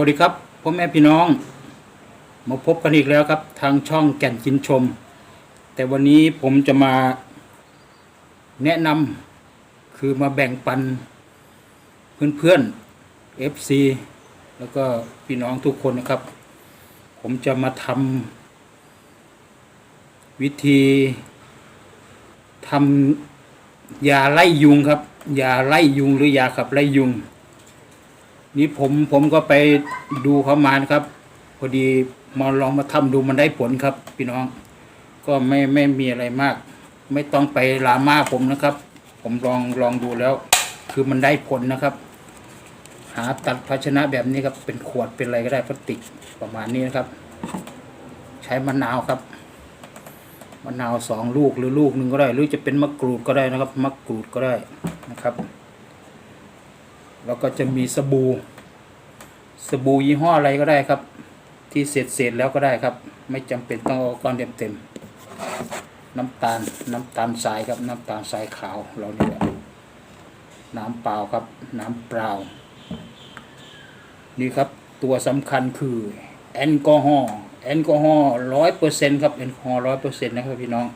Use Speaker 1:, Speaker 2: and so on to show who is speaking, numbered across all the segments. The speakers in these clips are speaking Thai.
Speaker 1: สวัสดีครับพ่อแม่พี่น้อง มาพบกันอีกแล้วครับ ทางช่องแก่นกินชม แต่วันนี้ผมจะมาแนะนำคือมาแบ่งปัน เพื่อนๆ FC แล้วก็พี่น้องทุกคนนะครับ ผมจะมาทำวิธีทำยาไล่ยุงครับยาไล่ยุงหรือยาขับไล่ยุง นี่ผมผมก็ไปดูเขามานะครับ พอดีมาลองมาทำดูมันได้ผลครับ พี่น้อง ก็ไม่ไม่มีอะไรมาก ไม่ต้องไปลาม่าผมนะครับ ผมลองลองดูแล้ว คือมันได้ผลนะครับ หาตัดภาชนะแบบนี้ครับ เป็นขวดเป็นอะไรก็ได้พลาสติกประมาณนี้นะครับ ใช้มะนาวครับมะนาวสองลูกหรือลูกหนึ่งก็ได้ หรือจะเป็นมะกรูดก็ได้นะครับมะกรูดก็ได้นะครับ แล้วก็จะมีสบู่สบู่ยี่ห้ออะไรก็ได้ครับ ที่เสร็จเสร็จแล้วก็ได้ครับ ไม่จำเป็นต้องเอาก้อนเต็มเต็มน้ำตาลน้ำตาลทรายครับ น้ำตาลทรายขาวเรานี่แหละน้ำเปล่าครับ น้ำเปล่า นี่ครับตัวสำคัญคือแอลกอฮอล์แอลกอฮอล์ร้อยเปอร์เซ็นครับแอลกอฮอล์ร้อยเปอร์เซ็นต์นะครับพี่น้อง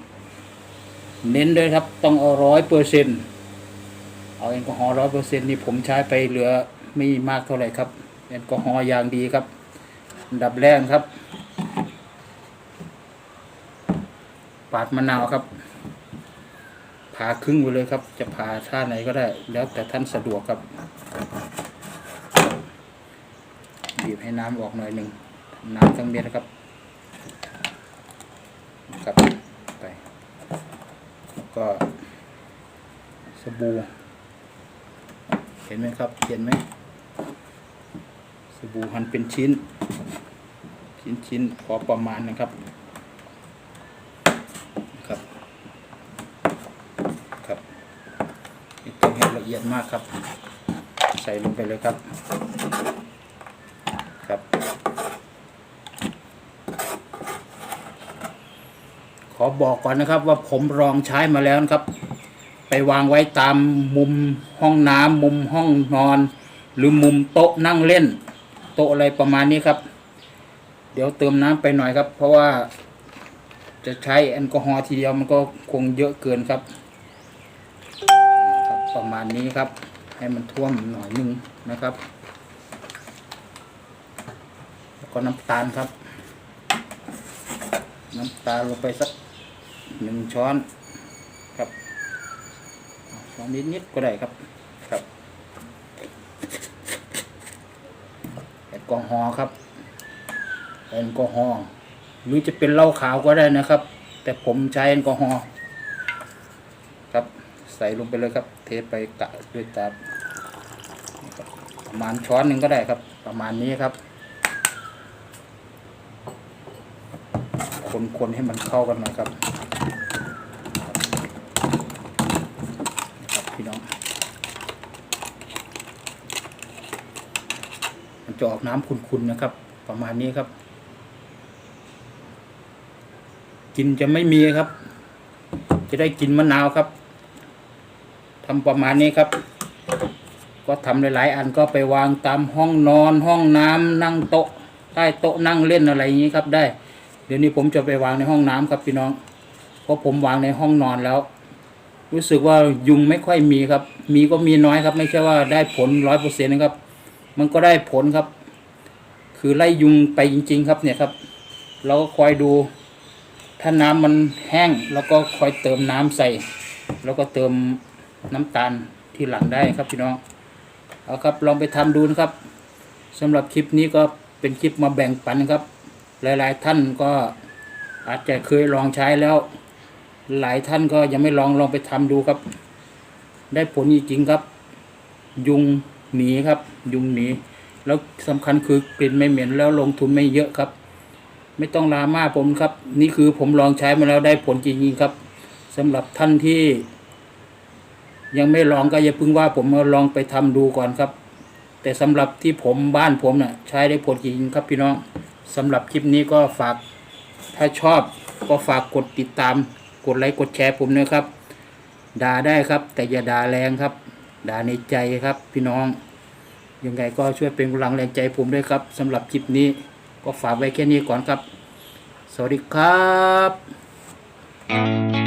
Speaker 1: เน้นด้วยครับต้องเอาร้อยเปอร์เซ็นต์ เอาแอลกอฮอล์ร้อยเปอร์เซ็นต์นี่ผมใช้ไปเหลือไม่มากเท่าไหร่ครับแอลกอฮอล์อย่างดีครับอันดับแรกครับ ปาดมะนาวครับผ่าครึ่งไปเลยครับ จะผ่าท่าไหนก็ได้ แล้วแต่ท่านสะดวกครับบีบให้น้ำออกหน่อยหนึ่งน้ำทั้งเม็ดนะครับครับไปแล้วก็สบู่ เห็นไหมครับ เห็นไหมสบู่หั่นเป็นชิ้น ชิ้นชิ้นพอประมาณนะครับ ครับ ครับไม่ต้องให้ละเอียดมากครับ ใส่ลงไปเลยครับครับ ขอบอกก่อนนะครับว่าผมลองใช้มาแล้วนะครับ วางไว้ตามมุมห้องน้ำมุมห้องนอน หรือมุมโต๊ะนั่งเล่น โต๊ะอะไรประมาณนี้ครับ เดี๋ยวเติมน้ำไปหน่อยครับ เพราะว่าจะใช้แอลกอฮอล์ทีเดียวมันก็คงเยอะเกินครับครับ ประมาณนี้ครับ ให้มันท่วมหน่อยหนึงนะครับแล้วก็น้ำตาลครับ น้ำตาลลงไปสักหนึ่งช้อน ช้อนนิดๆก็ได้ครับ ครับแอลกอฮอล์ครับแอลกอฮอล์หรือจะเป็นเหล้าขาวก็ได้นะครับ แต่ผมใช้แอลกอฮอล์ครับ ใส่ลงไปเลยครับ เทไปกะด้วยตามนี่ครับประมาณช้อนหนึ่งก็ได้ครับ ประมาณนี้ครับ คนๆให้มันเข้ากันหน่อยครับครับพี่น้อง มันจะออกน้ำขุ่นๆนะครับ ประมาณนี้ครับ กินจะไม่มีครับ จะได้กินมะนาวครับทำประมาณนี้ครับ ก็ทำหลาย ๆ อันก็ไปวางตามห้องนอนห้องน้ำนั่งโต๊ะใต้โต๊ะนั่งเล่นอะไรอย่างนี้ครับได้ เดี๋ยวนี้ผมจะไปวางในห้องน้ำครับพี่น้องเพราะผมวางในห้องนอนแล้ว รู้สึกว่ายุงไม่ค่อยมีครับ มีก็มีน้อยครับ ไม่ใช่ว่าได้ผลร้อยเปอร์เซ็นต์นะครับ มันก็ได้ผลครับ คือไล่ยุงไปจริง ๆ ครับเนี่ยครับ เราก็คอยดู ถ้าน้ำมันแห้งแล้วก็คอยเติมน้ำใส่ แล้วก็เติมน้ำตาลที่หลังได้ครับพี่น้องเอาครับลองไปทำดูนะครับสำหรับคลิปนี้ก็เป็นคลิปมาแบ่งปันครับ หลายๆท่านก็อาจจะเคยลองใช้แล้ว หลายท่านก็ยังไม่ลองลองไปทำดูครับ ได้ผลจริงๆครับ ยุง หนีครับ ยุงหนีแล้วสำคัญคือกลิ่นไม่เหม็นแล้วลงทุนไม่เยอะครับ ไม่ต้องลามาผมครับ นี่คือผมลองใช้มาแล้วได้ผลจริงๆครับสำหรับท่านที่ ยังไม่ลองก็อย่าพึ่งว่าผมมาลองไปทำดูก่อนครับ แต่สำหรับที่ผมบ้านผมน่ะ ใช้ได้ผลจริงๆครับพี่น้องสำหรับคลิปนี้ก็ฝากถ้าชอบก็ฝากกดติดตาม กดไลค์กดแชร์ผมนะครับด่าได้ครับ แต่อย่าด่าแรงครับ ด่าในใจครับพี่น้อง ยังไงก็ช่วยเป็นกำลังแรงใจผมด้วยครับสำหรับคลิปนี้ก็ฝากไว้แค่นี้ก่อนครับ สวัสดีครับ